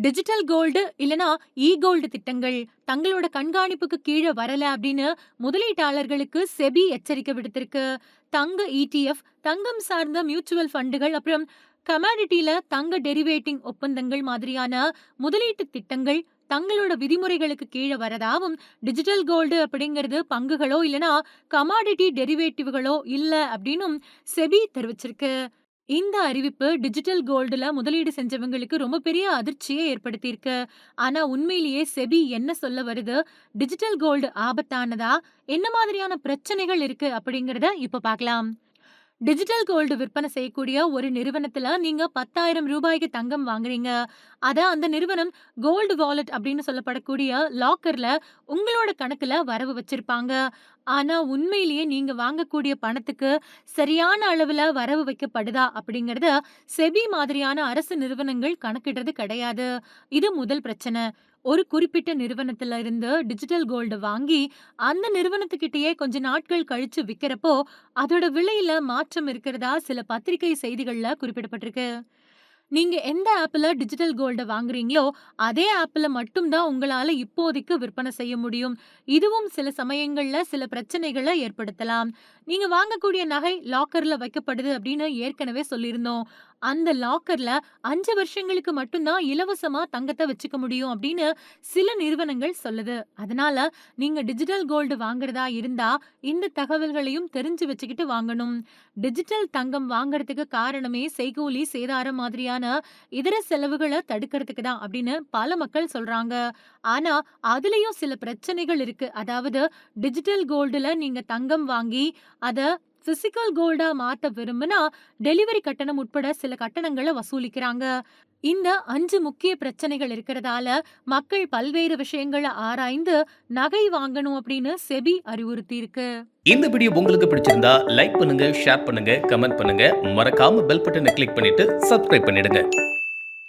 Digital gold இல்லனா இ gold திட்டங்கள் தங்களோட கண்காணிப்புக்கு கீழ வரல அப்படின்னு முதலீட்டாளர்களுக்கு செபி எச்சரிக்கை விடுத்திருக்கு. தங்க இடிஎஃப், தங்கம் சார்ந்த மியூச்சுவல் ஃபண்டுகள் அப்புறம் கமாடிட்டில தங்க டெரிவேட்டிங் ஒப்பந்தங்கள் மாதிரியான முதலீட்டு திட்டங்கள் தங்களோட விதிமுறைகளுக்கு கீழ வரதாவும், டிஜிட்டல் கோல்டு அப்படிங்கிறது பங்குகளோ இல்லனா கமாடிட்டி டெரிவேட்டிவ்களோ இல்ல அப்படின்னும் செபி தெரிவிச்சிருக்கு. இந்த அறிவிப்பு டிஜிட்டல் கோல்டுல முதலீடு செஞ்சவங்களுக்கு ரொம்ப பெரிய அதிர்ச்சியை ஏற்படுத்தியிருக்கு. ஆனா உண்மையிலேயே செபி என்ன சொல்ல வருது? டிஜிட்டல் கோல்டு ஆபத்தானதா? என்ன மாதிரியான பிரச்சனைகள் இருக்கு? அப்படிங்கறத இப்ப பார்க்கலாம். டிஜிட்டல் கோல்டு விற்பனை செய்யக்கூடிய ஒரு நிறுவனத்துல நீங்க பத்தாயிரம் ரூபாய்க்கு தங்கம் வாங்குறீங்க. அத அந்த நிறுவனம் கோல்டு வாலெட் அப்படின்னு சொல்லப்படக்கூடிய லாக்கர்ல உங்களோட கணக்குல வரவு வச்சிருப்பாங்க. ஆனா உண்மையிலேயே நீங்க வாங்கக்கூடிய பணத்துக்கு சரியான அளவுல வரவு வைக்கப்படுதா? அப்படிங்கிறத செபி மாதிரியான அரசு நிறுவனங்கள் கணக்கிடுறது கிடையாது. இது முதல் பிரச்சனை. ஒரு குறிப்பிட்ட நிறுவனத்துல இருந்து டிஜிட்டல் கோல்டு வாங்கி, அந்த நிறுவனத்துக்கிட்டேயே கொஞ்ச நாட்கள் கழிச்சு விற்கிறப்போ அதோட விலையில மாற்றம் இருக்கிறதா சில பத்திரிகை செய்திகள்ல குறிப்பிடப்பட்டிருக்கு. நீங்க எந்த ஆப்ல டிஜிட்டல் கோல்டை வாங்குறீங்களோ, அதே ஆப்ல மட்டும் தான் உங்களால இப்போதைக்கு விற்பனை செய்ய முடியும். இதுவும் சில சமயங்கள்ல சில பிரச்சனைகள ஏற்படுத்தலாம். நீங்க வாங்கக்கூடிய நகை லாக்கர்ல வைக்கப்படுது அப்படின்னு ஏற்கனவே சொல்லியிருந்தோம். அந்த லாக்கர்ல அஞ்சு வருஷங்களுக்கு மட்டும் தான் இலவசமா தங்கத்த வச்சுக்க முடியும் அப்படின்னு சில நிறுவனங்கள் சொல்லுது. அதனால நீங்க டிஜிட்டல் கோல்டு வாங்குறதா இருந்தா, இந்த தகவல்களையும் தெரிஞ்சு வச்சுக்கிட்டு வாங்கணும். டிஜிட்டல் தங்கம் வாங்குறதுக்கு காரணமே செய்கூலி, சேதாரம் மாதிரியான இதர செலவுகள தடுக்கிறதுக்கு தான் அப்படின்னு பல மக்கள் சொல்றாங்க. ஆனா அதுலயும் சில பிரச்சனைகள் இருக்கு. அதாவது டிஜிட்டல் கோல்டுல நீங்க தங்கம் வாங்கி, அத பிசிக்கல் கோல்டா மாத்த விரும்புனா, டெலிவரி கட்டணம் உட்பட சில கட்டணங்கள வசூலிக்கிறாங்க. இந்த அஞ்சு முக்கிய பிரச்சனைகள் இருக்கிறதால, மக்கள் பல்வேறு விஷயங்கள ஆராய்ந்து நகை வாங்கணும் அப்படின்னு செபி அறிவுறுத்தியிருக்கு. இந்த வீடியோ உங்களுக்கு பிடிச்சிருந்தா லைக் பண்ணுங்க, ஷேர் பண்ணுங்க, கமெண்ட் பண்ணுங்க. மறக்காம பெல் பட்டனை கிளிக் பண்ணிட்டு சப்ஸ்கிரைப் பண்ணிடுங்க.